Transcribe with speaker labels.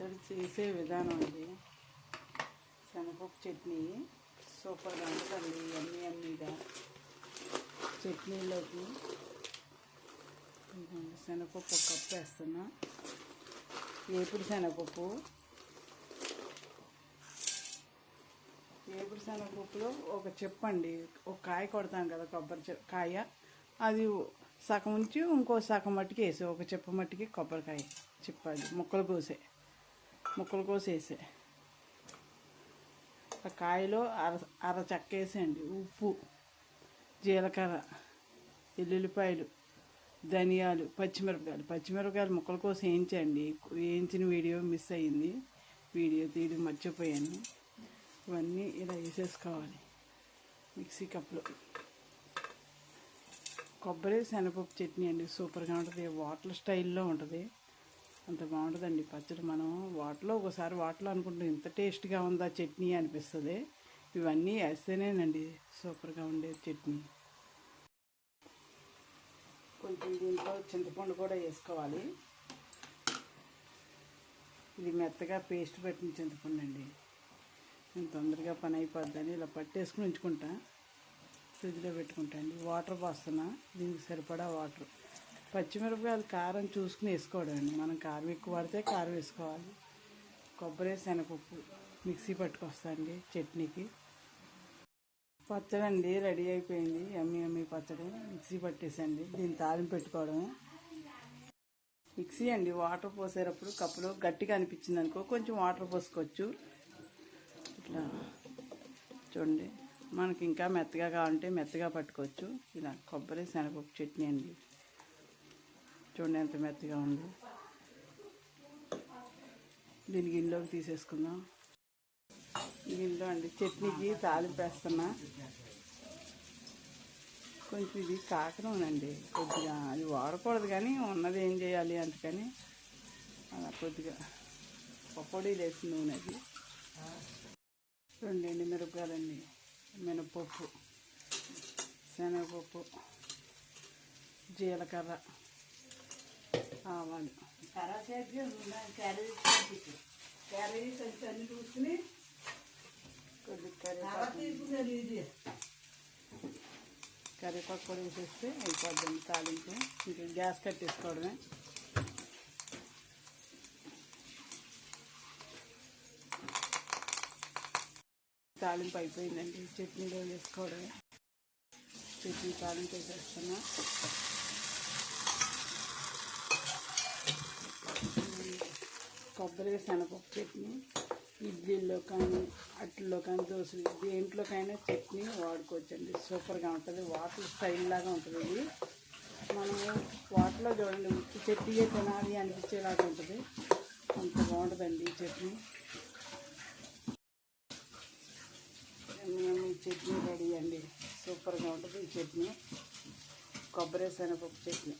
Speaker 1: పచ్చడి చేసే విధానం ఇది. శనగపప్పు చట్నీ సూపర్గా ఉంటుందండి అన్నీ అన్నీగా చట్నీలోకి. శనగపప్పు ఒక కప్పు వేస్తున్నా. ఏపుడు శనగపప్పు. ఏపుడు శనగపప్పులో ఒక చెప్పండి ఒక కాయ కొడతాం కదా కొబ్బరి చె కాయ. అది సగం ఉంచి ఇంకో సగం మట్టికి వేసి ఒక చెప్ప మట్టికి కొబ్బరికాయ చెప్పాలి ముక్కలు కోసే. ముక్కలు కోసేసే. కాయలో అర అర చెక్క వేసేయండి ఉప్పు జీలకర్ర ఎల్లుల్లిపాయలు ధనియాలు పచ్చిమిరపకాయలు. పచ్చిమిరపకాయలు ముక్కలు కోసం వేయించండి. వేయించిన వీడియో మిస్ అయ్యింది. వీడియో తీయడం మర్చిపోయాను. ఇవన్నీ ఇలా వేసేసుకోవాలి మిక్సీ కప్లో కొబ్బరి శనగపప్పు చట్నీ అండి. సూపర్గా ఉంటుంది. వాటర్ స్టైల్లో ఉంటుంది. అంత బాగుంటుందండి. పచ్చడి మనం వాటర్లో ఒకసారి వాటర్లో అనుకుంటాం ఇంత టేస్ట్గా ఉందా చట్నీ అనిపిస్తుంది. ఇవన్నీ వేస్తేనేనండి సూపర్గా ఉండే చట్నీ. కొంచెం దీంట్లో చింతపండు కూడా వేసుకోవాలి. ఇది మెత్తగా పేస్ట్ పెట్టిన చింతపండు అండి నేను తొందరగా పని అయిపోద్దని ఇలా పట్టేసుకుని ఉంచుకుంటా. ఫ్రిడ్జ్లో పెట్టుకుంటా అండి. వాటర్ పోస్తున్నా. దీనికి సరిపడా వాటర్. పచ్చిమిరపకాయలు కారం చూసుకుని వేసుకోవడం మనం కారం ఎక్కువ పడితే కారం వేసుకోవాలి. కొబ్బరి శనగపప్పు మిక్సీ పట్టుకొస్తాండి చట్నీకి. పచ్చడి అండి రెడీ అయిపోయింది. ఎమ్మి ఎమ్మి పచ్చడి. మిక్సీ పట్టేసండి. దీన్ని తాలింపు పెట్టుకోవడమే. మిక్సీ అండి. వాటర్ పోసేటప్పుడు కప్పులో గట్టిగా అనిపించింది అనుకో కొంచెం వాటర్ పోసుకోవచ్చు. ఇట్లా చూడండి. మనకి ఇంకా మెత్తగా కావాలంటే మెత్తగా పట్టుకోవచ్చు. ఇలా కొబ్బరి శనగపప్పు చట్నీ అండి. చూడండి ఎంత మెత్తగా ఉందో. దీని గిన్నెలోకి తీసేసుకుందాం. గిన్నెలో అండి చట్నీకి తాలింపు వేస్తున్నా కొంచెం ఇది కాకరండి కొద్దిగా అది వాడకూడదు కానీ ఉన్నది ఏం చేయాలి అందుకని అలా కొద్దిగా పకోడీ వేసి నూనె అది. రెండు ఎండు మిరపకాయలండి మినపప్పు శనగపప్పు జీలకర్ర. ఆవాలు క్యారేజీ అన్ని చూసుకుని కొద్ది కరివేపాకు. కరివేపాకు కూడా వేసేస్తే అయిపోద్దండి తాలింపు. ఇంకా గ్యాస్ కట్టేసుకోవడమే. తాలింపు అయిపోయిందండి. చట్నీలో వేసుకోవడమే. చట్నీ తాలింపు వేసేస్తున్నా. కొబ్బరి శనగపప్పు చట్నీ ఇడ్లీల్లో కానీ అట్లలో కానీ దోశలు దేంట్లోకైనా చట్నీ వాడుకోవచ్చండి. సూపర్గా ఉంటుంది. వాటర్ స్టైల్ లాగా ఉంటుంది ఇది. మనము వాటర్లో చూడండి ఉప్పు చట్నీయే తినాలి అనిపించేలాగా ఉంటుంది. అంత బాగుంటుందండి ఈ చట్నీ. మేము ఈ చట్నీ రెడీ అండి. సూపర్గా ఉంటుంది ఈ చట్నీ. కొబ్బరి శనగపప్పు చట్నీ.